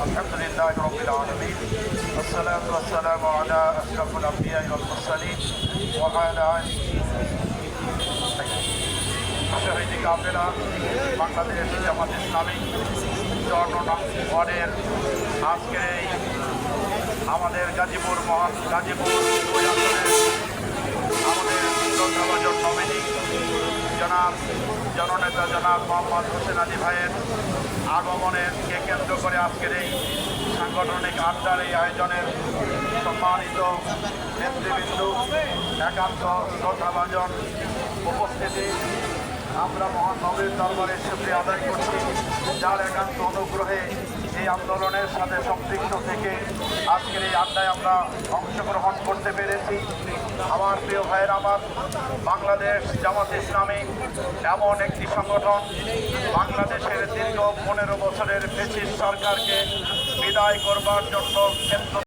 الحمد لله رب العالمين والصلاة والسلام على أشرف الأنبياء والمرسلين وعلى آله শহীদ কাফেলা বাংলাদেশ জামাত ইসলামী চরনং ওয়ার্ডের আজকের এই আমাদের গাজীপুর মহান গাজীপুর জননেতা জনাব মোহাম্মদ হোসেন আলী ভাইয়ের আগমনেরকে কেন্দ্র করে আজকের এই সাংগঠনিক আড্ডার এই আয়োজনের সম্মানিত নেতৃবৃন্দ, একান্ত শ্রদ্ধাভাজন উপস্থিতি, আমরা মহান নবীর দরবারে শুক্রিয়া আদায় করছি। যার একান্ত অনুগ্রহে এই আন্দোলনের সাথে সম্পৃক্ত থেকে আজকের এই আড্ডায় আমরা অংশগ্রহণ করতে পেরেছি। আমার প্রিয় ভাইয়ের, আমার বাংলাদেশ জামাত ইসলামী এমন একটি সংগঠন, বাংলাদেশের দীর্ঘ পনেরো বছরের ব্রিটিশ সরকারকে বিদায় করবার জন্য